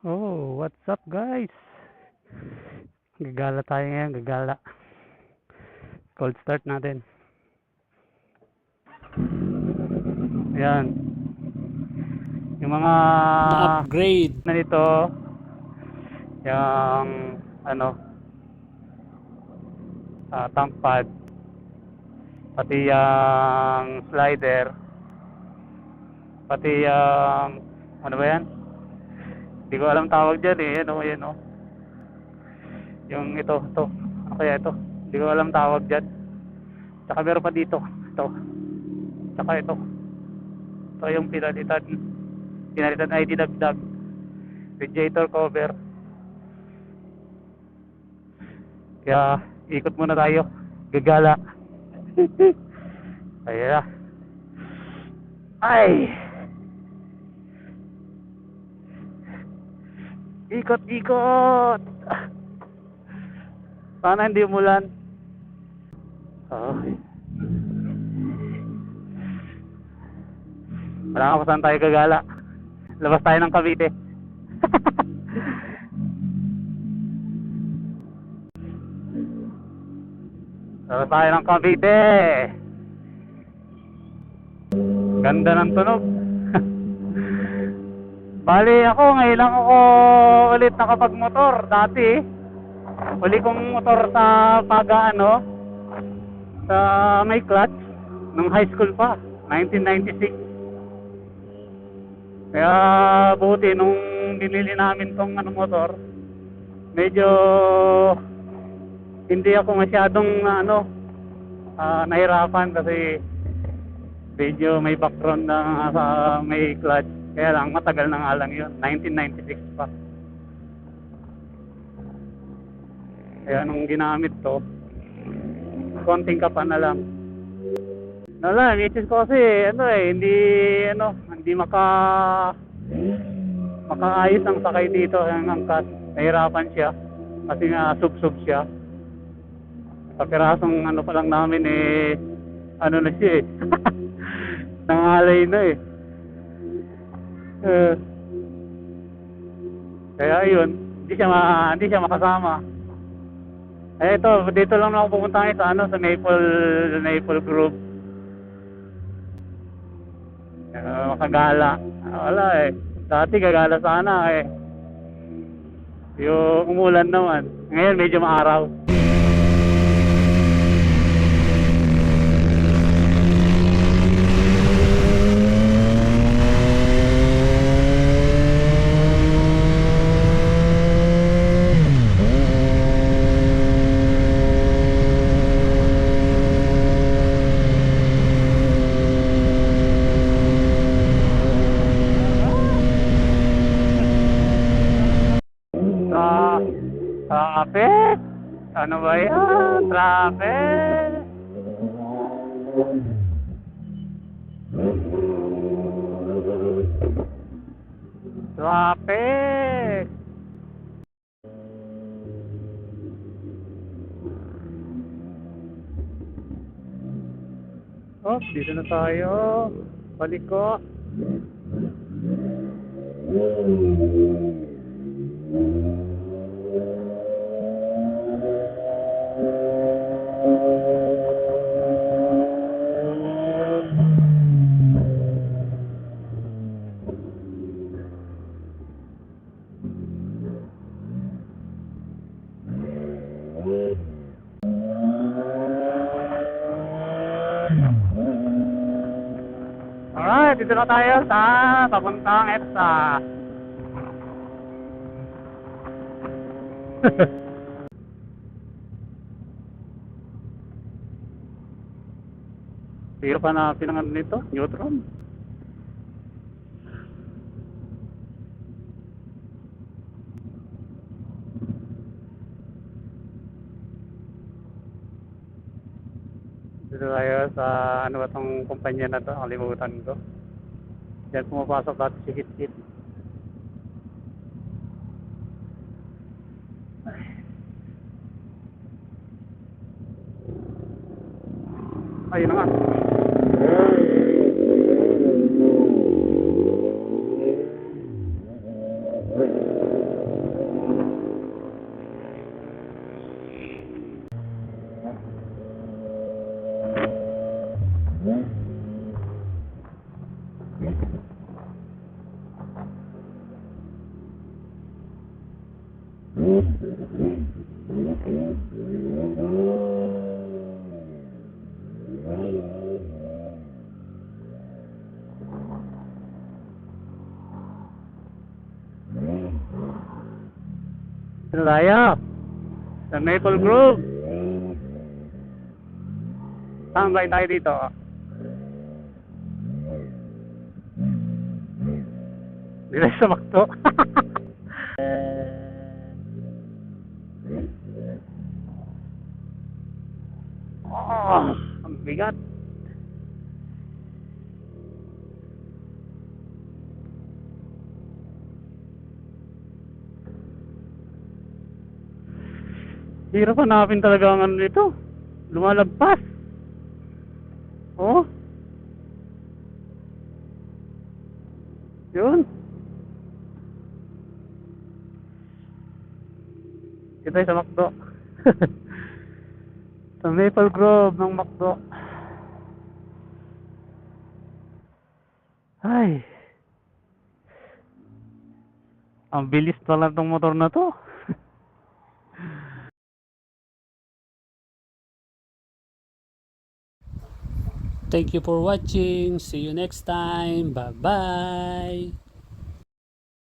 Oh, what's up guys? Gagala tayo ngayon, gagala. Cold start natin. Ayan. Yung mga upgrade na nito, yung ano, ah, tank pad, pati yung slider, pati yung, ano ba yan? Hindi ko alam tawag dyan eh, ano yan oh. Yung ito, ito, ano kaya ito? Hindi ko alam tawag dyan. Tsaka meron pa dito, ito. Tsaka ito. Ito yung pinalitan, pinalitan ay dinagdag. Radiator cover. Kaya ikot muna tayo. Gagala. Ayan na. Ay! Ikot, ikot! Sana hindi umulan. Okay. Wala ka pa saan tayo gagala. Labas tayo ng Cavite. Labas tayo ng Cavite. Ganda ng tunog. Bali ako, ngayon lang ako ulit nakapagmotor. Dati, uli kong motor sa pag-ano, sa may clutch, nung high school pa, 1996. Kaya buti nung binili namin tong ano motor, medyo hindi ako masyadong ano ah, nahirapan kasi medyo may background na sa may clutch. Kaya lang matagal na nga lang yun, 1996 pa. Kaya nung ginamit to, konting kapa na lang. Wala, misis ko kasi ano eh, hindi ano, hindi maka makaayos ang sakay dito ang angkas. Nahirapan siya kasi nga sub-sub siya. Sa pirasong ano pa lang namin eh ano na siya eh. Nangalay na eh. Eh, kaya yun, hindi siya ma, hindi siya makasama. Eh ito, dito lang ako pupunta ngayon sa ano sa Maple Maple Grove. Uh, makagala. Ah, wala eh. Dati gagala sana eh. Yung umulan naman. Ngayon medyo maaraw. Traffic? Ano ba yan? Traffic? Traffic! Oh, dito na tayo. Balik ko. Alright, dito na tayo sa papuntang EPSA. Pero pa na pinangan nito, neutron. Dito tayo sa ano ba tong kumpanya na to, nakalimutan ko. Diyan pumapasok dati si Kit Kit. Ayun na nga. Tayo. Sa Maple Grove. Tambay tayo dito. Dito sa Makto. bigat. Hirap hanapin talaga ang ano nito. Lumalagpas. Oh. Yun. Tayo sa Macdo. sa Maple Grove ng Macdo. Ay. Ang bilis pala ng motor na to. Thank you for watching. See you next time. Bye-bye.